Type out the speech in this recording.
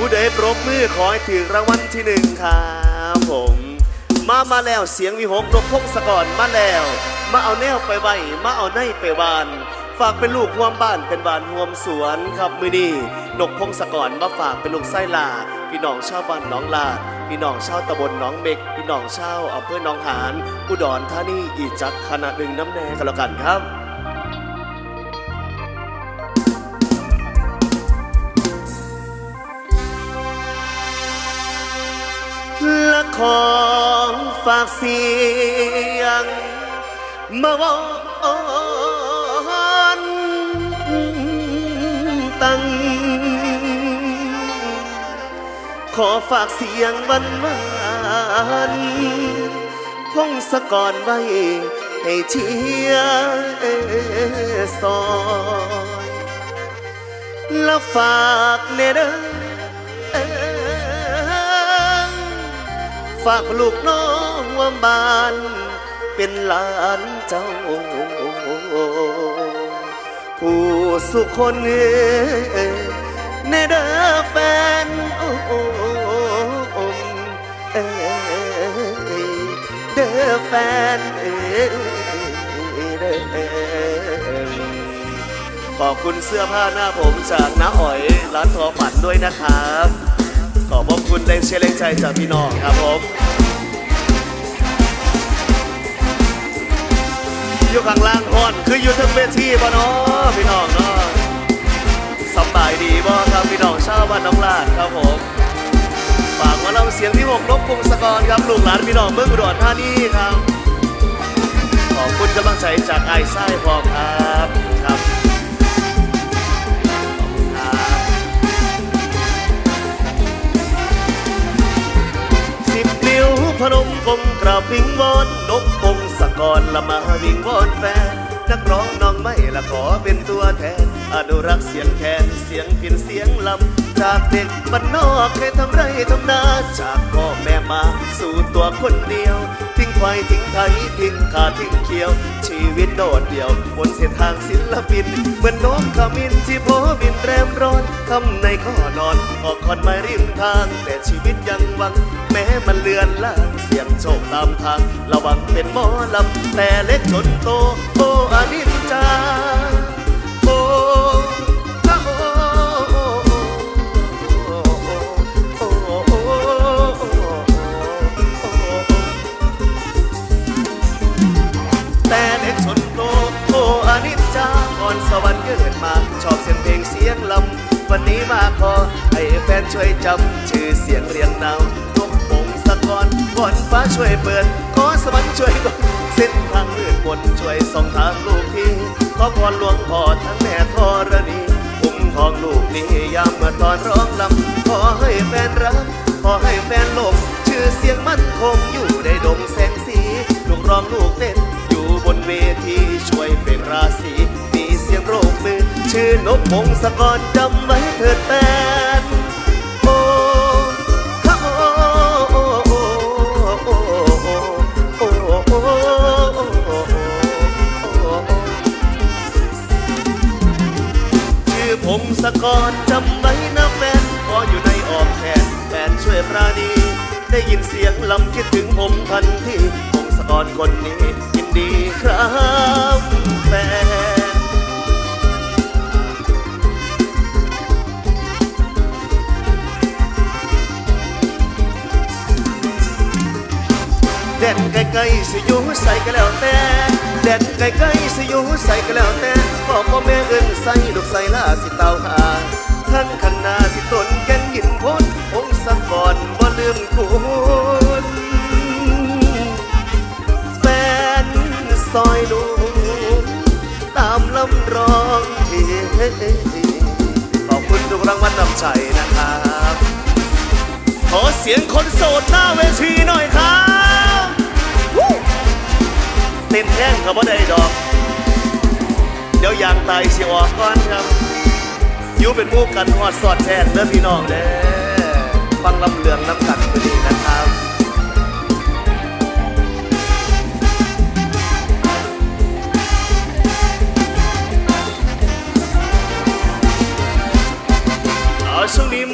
ผู้ใดปรบมือขอให้ถึงรางวัลที่หนึ่งครับผม มามาแล้วเสียงวิหกนกพงศกรมาแล้ว มาเอาแนวไปไว้มาเอาในไปบาน ฝากเป็นลูกห่วมบ้านเป็นบานห่วมสวนครับมือนี้นกพงศกรมาฝากเป็นลูกไส้ลา พี่น้องชาวบ้านน้องลาดพี่น้องชาวตำบลหนองเบกพี่น้องชาวอำเภอหนองหานอุดรธานีอีจักขนาดหนึ่งน้ำแน่กันแล้วกันครับ ของฝากเสียง มาวอนตั้งขอฝากเสียงวันวานพงสกรไว้ให้เชียร์ซอย แล้วฝากเนเด้อ ฝากลูกน้องว่าบ้าน เป็นหลานเจ้า ผู้สุคนเนเดอแฟนโอ้เอเดอแฟนเอเดอขอบคุณเสื้อผ้าหน้าผมจากน้าอ๋อยร้านทอฝันด้วยนะครับ ขอบคุณแรงเชียร์แรงใจจากพี่น้องครับผม อยู่ข้างล่างฮอนคืออยู่ทั้งเวทีบ่เนาะพี่น้องเนาะสบายดีบ่ครับพี่น้องชาวบ้านน้องลาดครับผมฝากมาเล่าเสียงที่หกลบกรุงศกรครับลูกหลานพี่น้องเมืองอุดรธานีครับ ขอบคุณกำลังใจจากไอ้ไส้พอครับครับ พนมกงกราบวิงวอนนกพงศกรละมาวิงวอนแฟนนักร้องน้องไม่ละขอเป็นตัวแทน อนุรักษ์เสียงแคนเสียงพินเสียงลำ จากเด็กบ้านนอกเคยทำไรทำนา จากพ่อแม่มาสู่ตัวคนเดียว ทิ้งควายทิ้งไทยทิ้งขาทิ้งเขียว ชีวิตโดดเดี่ยวบนเส้นทางศิลปิน เหมือนนกขมินที่โพบินแรมร้อนคำในข้อนอน ออกคอนไม้ริมทาง แต่ชีวิตยังหวัง แม้มันเลือนลางเสียงโชคตามทาง ระวังเป็นหมอลำแต่เล็กจนโตโออนิจจา เกิดมา ชอบเสียงเพลงเสียงลำ วันนี้มาขอ ให้แฟนช่วยจำ ชื่อเสียงเรียงนาวนกปงศกรก่อนฟ้าช่วยเปิด ขอสวรรค์ช่วยดลเส้นทางมืดมน ชื่อนกมงสกอนจำไว้เถิดแฟนโอ้ข้าโอ้โอ้โอ้โอ้โอ้โอ้โอ้ชื่อพงสะกอนจำไว้นะแฟนพออยู่ในออกแขนแฟนช่วยปราณี ได้ยินเสียงลำคิดถึงผมทันทีพงสะกอนคนนี้ยินดีครับแฟน เด่นไกลๆสิอยู่ใส่ก็แล้วแต่เด่นไกลๆสิอยู่ใส่ก็แล้วแต่พ่อพ่อแม่เอิ้นใส่ลูกใส่ลาสิเตาหาทั้งขันนาสิตนแก่นหินพ้นองค์สักก่อนบ่ลืมคุณแฟนซอยลูตามลำร้องขอบคุณทุกรางวัลนำใจนะครับ ขอเสียงคนโสดหน้าเวทีหน่อยครับ เต้นแท่งกับว่ได้ดอก เดี๋ยวยางตายเสียออกก่อนครับยูเป็นผู้กันหอดสอดแทนเด้อพี่น้องเด้อฟังลำเลืองน้ำกันไปดีนะครับ